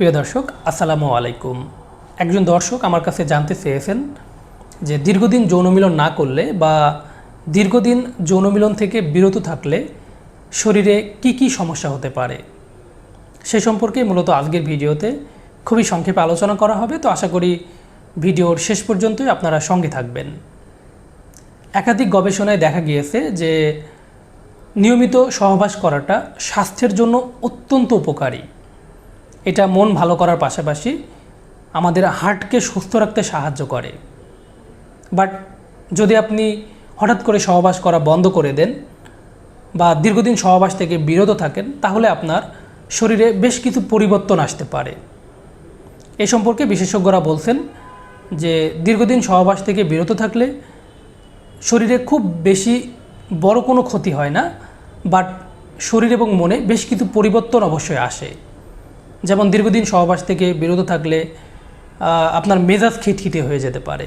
প্রিয় দর্শক, আসসালামু আলাইকুম। একজন দর্শক আমার কাছে জানতে চেয়েছেন যে দীর্ঘদিন যৌনমিলন না করলে বা দীর্ঘদিন যৌনমিলন থেকে বিরত থাকলে শরীরে কি কি সমস্যা হতে পারে, সে সম্পর্কে মূলত আজকের ভিডিওতে খুবই সংক্ষেপে আলোচনা করা হবে। তো আশা করি ভিডিওর শেষ পর্যন্তই আপনারা সঙ্গে থাকবেন। একাধিক গবেষণায় দেখা গিয়েছে যে নিয়মিত সহবাস করাটা স্বাস্থ্যের জন্য অত্যন্ত উপকারী। এটা মন ভালো করার পাশাপাশি আমাদের হার্টকে সুস্থ রাখতে সাহায্য করে। বাট যদি আপনি হঠাৎ করে সহবাস করা বন্ধ করে দেন বা দীর্ঘদিন সহবাস থেকে বিরত থাকেন, তাহলে আপনার শরীরে বেশ কিছু পরিবর্তন আসতে পারে। এ সম্পর্কে বিশেষজ্ঞরা বলছেন যে দীর্ঘদিন সহবাস থেকে বিরত থাকলে শরীরে খুব বেশি বড় কোনো ক্ষতি হয় না বাট শরীর এবং মনে বেশ কিছু পরিবর্তন অবশ্যই আসে। যেমন দীর্ঘদিন সহবাস থেকে বিরত থাকলে আপনার মেজাজ খিটখিটে হয়ে যেতে পারে।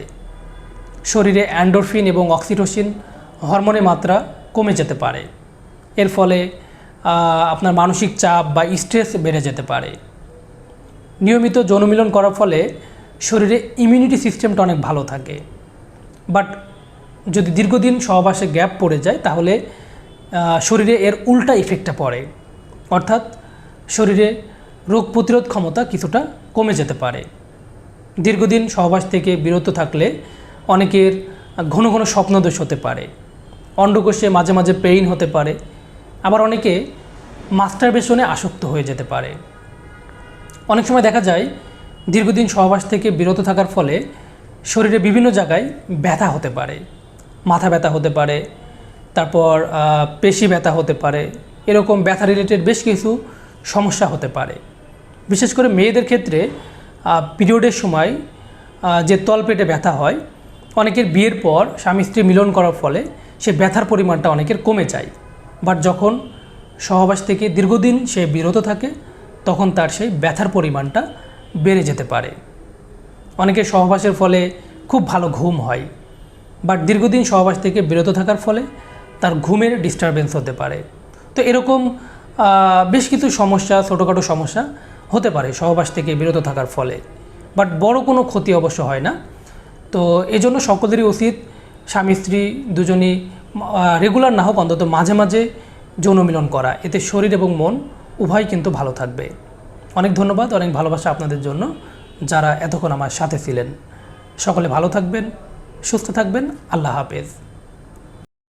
শরীরে অ্যান্ডোরফিন এবং অক্সিটোসিন হরমোনের মাত্রা কমে যেতে পারে। এর ফলে আপনার মানসিক চাপ বা স্ট্রেস বেড়ে যেতে পারে। নিয়মিত যৌনমিলন করার ফলে শরীরে ইমিউনিটি সিস্টেমটা অনেক ভালো থাকে। বাট যদি দীর্ঘদিন সহবাসে গ্যাপ পড়ে যায়, তাহলে শরীরে এর উল্টা ইফেক্টটা পড়ে। অর্থাৎ, শরীরে রোগ প্রতিরোধ ক্ষমতা কিছুটা কমে যেতে পারে। দীর্ঘদিন সহবাস থেকে বিরত থাকলে অনেকের ঘন ঘন স্বপ্নদোষ হতে পারে। অন্ডকোষে মাঝে মাঝে পেইন হতে পারে। আবার অনেকে মাস্টারবেশনে আসক্ত হয়ে যেতে পারে। অনেক সময় দেখা যায়, দীর্ঘদিন সহবাস থেকে বিরত থাকার ফলে শরীরে বিভিন্ন জায়গায় ব্যথা হতে পারে। মাথা ব্যথা হতে পারে, তারপর পেশি ব্যথা হতে পারে। এরকম ব্যথা রিলেটেড বেশ কিছু সমস্যা হতে পারে। বিশেষ করে মেয়েদের ক্ষেত্রে পিরিয়ডের সময় যে তলপেটে ব্যথা হয়, অনেকের বিয়ের পর স্বামী স্ত্রী মিলন করার ফলে সে ব্যথার পরিমাণটা অনেকের কমে যায়। বাট যখন সহবাস থেকে দীর্ঘদিন সে বিরত থাকে, তখন তার সেই ব্যথার পরিমাণটা বেড়ে যেতে পারে। অনেকের সহবাসের ফলে খুব ভালো ঘুম হয়, বাট দীর্ঘদিন সহবাস থেকে বিরত থাকার ফলে তার ঘুমের ডিস্টারবেন্স হতে পারে। তো এরকম বেশ কিছু সমস্যা, ছোটোখাটো সমস্যা হতে পারে, সহবাস থেকে বিরত থাকার ফলে। বাট বড় কোনো ক্ষতি অবশ্য হয় না। তো এজন্য সকলেরই উচিত স্বামী, স্ত্রী দুজনই রেগুলার না হোক, অন্তত মাঝে মাঝে যৌন মিলন করা। এতে শরীর এবং মন উভয় কিন্তু ভালো থাকবে। অনেক ধন্যবাদ, অনেক ভালোবাসা আপনাদের জন্য যারা এতক্ষণ আমার সাথে ছিলেন। সকলে ভালো থাকবেন, সুস্থ থাকবেন। আল্লাহ হাফেজ।